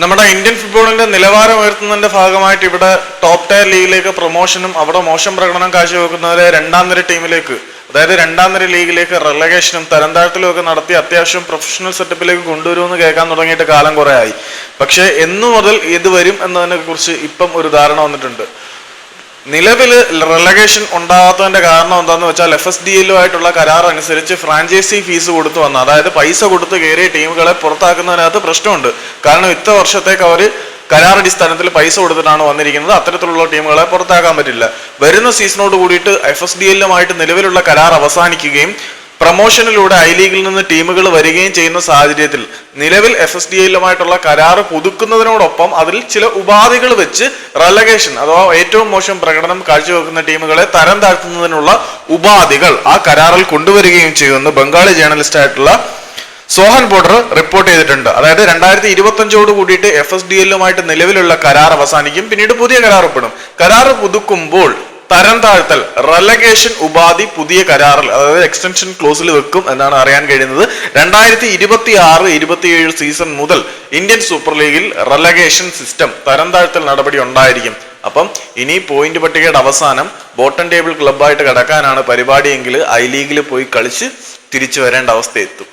നമ്മുടെ ഇന്ത്യൻ ഫുട്ബോളിന്റെ നിലവാരം ഉയർത്തുന്നതിന്റെ ഭാഗമായിട്ട് ഇവിടെ ടോപ്പ് ടയർ ലീഗിലേക്ക് പ്രൊമോഷനും അവിടെ മോശം പ്രകടനം കാഴ്ചവെക്കുന്നവരെ രണ്ടാം നിര ടീമിലേക്ക് അതായത് രണ്ടാം നിര ലീഗിലേക്ക് റിലഗേഷനും തരംതാഴ്ത്തലും ഒക്കെ നടത്തി അത്യാവശ്യം പ്രൊഫഷണൽ സെറ്റപ്പിലേക്ക് കൊണ്ടുവരുമെന്ന് കേൾക്കാൻ തുടങ്ങിയിട്ട് കാലം കുറേ ആയി. പക്ഷേ എന്നു മുതൽ ഇത് വരും എന്നതിനെ കുറിച്ച് ഇപ്പം ഒരു ധാരണ വന്നിട്ടുണ്ട്. നിലവിൽ റിലഗേഷൻ ഉണ്ടാകാത്തതിന്റെ കാരണം എന്താന്ന് വെച്ചാൽ എഫ് എസ് ഡി എല്ലുമായിട്ടുള്ള കരാർ അനുസരിച്ച് ഫ്രാഞ്ചൈസി ഫീസ് കൊടുത്തു വന്ന. അതായത് പൈസ കൊടുത്ത് കയറിയ ടീമുകളെ പുറത്താക്കുന്നതിനകത്ത് പ്രശ്നമുണ്ട്. കാരണം ഇത്ര വർഷത്തേക്ക് അവർ കരാർ അടിസ്ഥാനത്തിൽ പൈസ കൊടുത്തിട്ടാണ് വന്നിരിക്കുന്നത്. അത്തരത്തിലുള്ള ടീമുകളെ പുറത്താക്കാൻ പറ്റില്ല. വരുന്ന സീസണോട് കൂടിയിട്ട് എഫ് എസ് ഡി എല്ലുമായിട്ട് നിലവിലുള്ള കരാർ അവസാനിക്കുകയും പ്രൊമോഷനിലൂടെ ഐ ലീഗിൽ നിന്ന് ടീമുകൾ വരികയും ചെയ്യുന്ന സാഹചര്യത്തിൽ നിലവിൽ എഫ് എസ് ഡി എല്ലുമായിട്ടുള്ള കരാറ് പുതുക്കുന്നതിനോടൊപ്പം അതിൽ ചില ഉപാധികൾ വെച്ച് റെലഗേഷൻ അഥവാ ഏറ്റവും മോശം പ്രകടനം കാഴ്ചവെക്കുന്ന ടീമുകളെ തരം താഴ്ത്തുന്നതിനുള്ള ഉപാധികൾ ആ കരാറിൽ കൊണ്ടുവരികയും ചെയ്യുമെന്ന് ബംഗാളി ജേർണലിസ്റ്റ് ആയിട്ടുള്ള സോഹൻ ബോർഡർ റിപ്പോർട്ട് ചെയ്തിട്ടുണ്ട്. അതായത് രണ്ടായിരത്തി ഇരുപത്തി അഞ്ചോട് കൂടിയിട്ട് എഫ് എസ് ഡി എല്ലുമായിട്ട് നിലവിലുള്ള കരാർ അവസാനിക്കും. പിന്നീട് പുതിയ കരാർ ഒപ്പിടും. കരാർ പുതുക്കുമ്പോൾ തരം താഴ്ത്തൽ റെലഗേഷൻ ഉപാധി പുതിയ കരാറിൽ അതായത് എക്സ്റ്റൻഷൻ ക്ലോസിൽ വെക്കും എന്നാണ് അറിയാൻ കഴിയുന്നത്. രണ്ടായിരത്തി ഇരുപത്തി ആറ് ഇരുപത്തിയേഴ് സീസൺ മുതൽ ഇന്ത്യൻ സൂപ്പർ ലീഗിൽ റലഗേഷൻ സിസ്റ്റം തരം താഴ്ത്തൽ നടപടി ഉണ്ടായിരിക്കും. അപ്പം ഇനി പോയിന്റ് പട്ടികയുടെ അവസാനം ബോട്ടം ടേബിൾ ക്ലബ്ബായിട്ട് കിടക്കാനാണ് പരിപാടിയെങ്കിൽ ഐ ലീഗിൽ പോയി കളിച്ച് തിരിച്ചു വരേണ്ട അവസ്ഥ എത്തും.